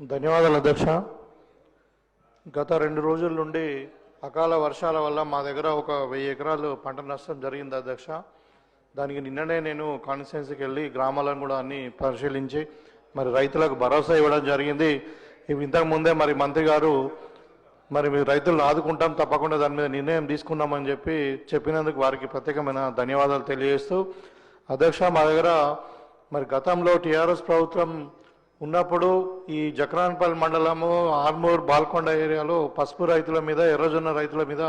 ధన్యవాదాలు అధ్యక్ష. గత రెండు రోజుల నుండి అకాల వర్షాల వల్ల మా దగ్గర ఒక వెయ్యి ఎకరాలు పంట నష్టం జరిగింది అధ్యక్ష. దానికి నిన్ననే నేను కాన్స్టిట్యున్సీకి వెళ్ళి గ్రామాలను కూడా అన్ని పరిశీలించి మరి రైతులకు భరోసా ఇవ్వడం జరిగింది. ఇవి మరి మంత్రి గారు మరి మీరు రైతులను ఆదుకుంటాం తప్పకుండా దాని మీద నిర్ణయం తీసుకున్నామని చెప్పి చెప్పినందుకు వారికి ప్రత్యేకమైన ధన్యవాదాలు తెలియజేస్తూ అధ్యక్ష మా దగ్గర మరి గతంలో టీఆర్ఎస్ ప్రభుత్వం ఉన్నప్పుడు ఈ జక్రాన్పల్లి మండలము ఆర్మూర్ బాల్కొండ ఏరియాలో పసుపు రైతుల మీద ఎర్రజొన్న రైతుల మీద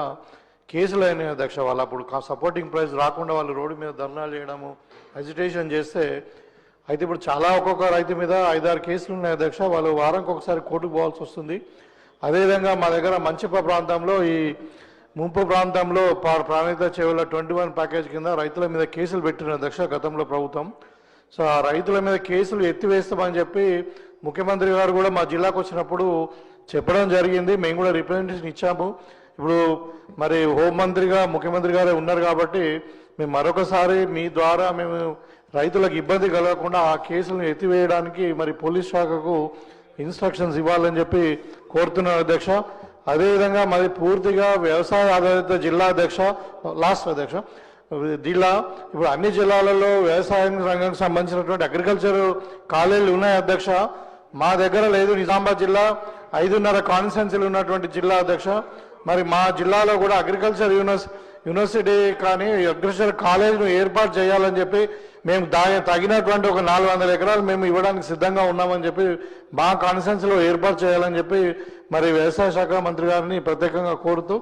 కేసులు అయినాయి అధ్యక్ష. వాళ్ళు అప్పుడు సపోర్టింగ్ ప్రైస్ రాకుండా వాళ్ళు రోడ్డు మీద ధర్నాలు చేయడము అజిటేషన్ చేస్తే అయితే ఇప్పుడు చాలా ఒక్కొక్క రైతు మీద ఐదారు కేసులు ఉన్నాయి అధ్యక్ష. వాళ్ళు వారానికి ఒకసారి కోర్టుకు పోవాల్సి వస్తుంది. అదేవిధంగా మా దగ్గర మంచిప ప్రాంతంలో ఈ ముంపు ప్రాంతంలో ప్రాణిత చెవుల ట్వంటీ వన్ ప్యాకేజ్ కింద రైతుల మీద కేసులు పెట్టిన అధ్యక్ష గతంలో ప్రభుత్వం. సో ఆ రైతుల మీద కేసులు ఎత్తివేస్తామని చెప్పి ముఖ్యమంత్రి గారు కూడా మా జిల్లాకు వచ్చినప్పుడు చెప్పడం జరిగింది. మేము కూడా రిప్రజెంటేషన్ ఇచ్చాము. ఇప్పుడు మరి హోంమంత్రిగా ముఖ్యమంత్రి గారే ఉన్నారు కాబట్టి మేము మరొకసారి మీ ద్వారా మేము రైతులకు ఇబ్బంది కలగకుండా ఆ కేసులను ఎత్తివేయడానికి మరి పోలీస్ శాఖకు ఇన్స్ట్రక్షన్స్ ఇవ్వాలని చెప్పి కోరుతున్నాను అధ్యక్ష. అదేవిధంగా మరి పూర్తిగా వ్యవసాయ ఆధారిత జిల్లా అధ్యక్ష లాస్ట్ అధ్యక్ష జిల్లా ఇప్పుడు అన్ని జిల్లాలలో వ్యవసాయం రంగానికి సంబంధించినటువంటి అగ్రికల్చర్ కాలేజీలు ఉన్నాయి అధ్యక్ష. మా దగ్గర లేదు. నిజామాబాద్ జిల్లా ఐదున్నర కాన్స్టిట్యున్సీలు ఉన్నటువంటి జిల్లా అధ్యక్ష. మరి మా జిల్లాలో కూడా అగ్రికల్చర్ యూనివర్స్ యూనివర్సిటీ కానీ అగ్రికల్చర్ కాలేజ్ను ఏర్పాటు చేయాలని చెప్పి మేము దాని తగినటువంటి ఒక నాలుగు వందల ఎకరాలు మేము ఇవ్వడానికి సిద్ధంగా ఉన్నామని చెప్పి మా కాన్స్టిట్యున్సీలో ఏర్పాటు చేయాలని చెప్పి మరి వ్యవసాయ శాఖ మంత్రి గారిని ప్రత్యేకంగా కోరుతూ